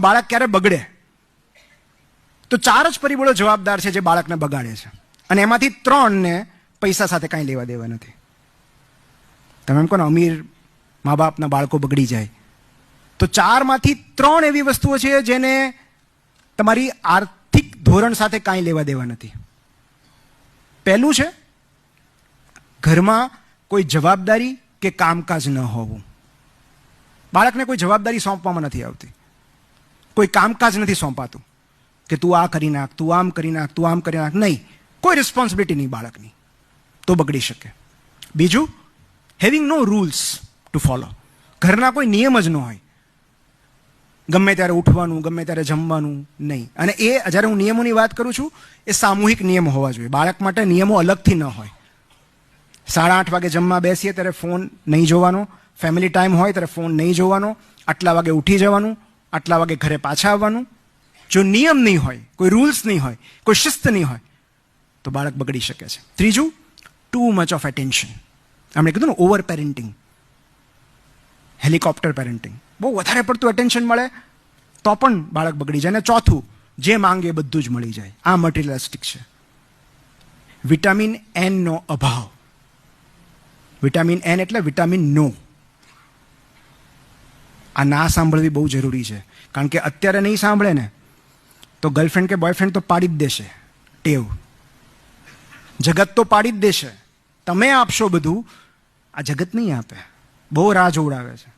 બાળક ક્યારે બગડે? તો ચાર જ પરિબળો જવાબદાર છે જે બાળકને બગાડે છે. અને એમાંથી ત્રણને પૈસા સાથે કાંઈ લેવા દેવા નથી. તમે એમ કહો ને, અમીર મા બાપના બાળકો બગડી જાય. તો ચારમાંથી ત્રણ એવી વસ્તુઓ છે જેને તમારી આર્થિક ધોરણ સાથે કાંઈ લેવા દેવા નથી. પહેલું છે, ઘરમાં કોઈ જવાબદારી કે કામકાજ ન હોવું. બાળકને કોઈ જવાબદારી સોંપવામાં નથી આવતી. કોઈ કામકાજ નથી સોંપાતું કે તું આ કરી નાખ, તું આમ કરી નાખ, તું આમ કરી નાખ. નહીં. કોઈ રિસ્પોન્સિબિલિટી નહીં બાળકની. તો બગડી શકે. બીજું having no rules to follow ઘરના કોઈ નિયમ જ ન હોય. ગમે ત્યારે ઉઠવાનું, ગમે ત્યારે જમવાનું, નહીં. અને એ, જ્યારે હું નિયમોની વાત કરું છું, એ સામૂહિક નિયમ હોવા જોઈએ. બાળક માટે નિયમો અલગથી ન હોય. સાડા આઠ વાગે જમવા બેસીએ ત્યારે ફોન નહીં જોવાનો. ફેમિલી ટાઈમ હોય ત્યારે ફોન નહીં જોવાનો. આટલા વાગે ઉઠી જવાનું. આટલા વાગે ઘરે પાછા આવવાનું? જો નિયમ નહીં હોય, કોઈ રૂલ્સ નહીં હોય, કોઈ શિસ્ત નહીં હોય, તો બાળક બગડી શકે છે. ત્રીજું ટુ મચ ઓફ એટેન્શન આપણે કીધું ને ઓવર પેરેન્ટિંગ હેલિકોપ્ટર પેરેન્ટિંગ બહુ વધારે પડતું એટેન્શન મળે, તો પણ બાળક બગડી જાય. અને ચોથું, જે માંગે બધું જ મળી જાય. આ મટીરિયલિસ્ટિક છે. વિટામિન એનનો અભાવ. વિટામિન એન એટલે વિટામિન નો આ ના સાંભળવી બહુ જરૂરી છે. કારણ કે અત્યારે નહીં સાંભળે ને, તો ગર્લફ્રેન્ડ કે બોયફ્રેન્ડ તો પાડી જ દેશે. ટેવ. જગત તો પાડી જ દેશે. તમે આપશો બધું, આ જગત નહીં આપે. બહુ રાહ જોવડાવે છે.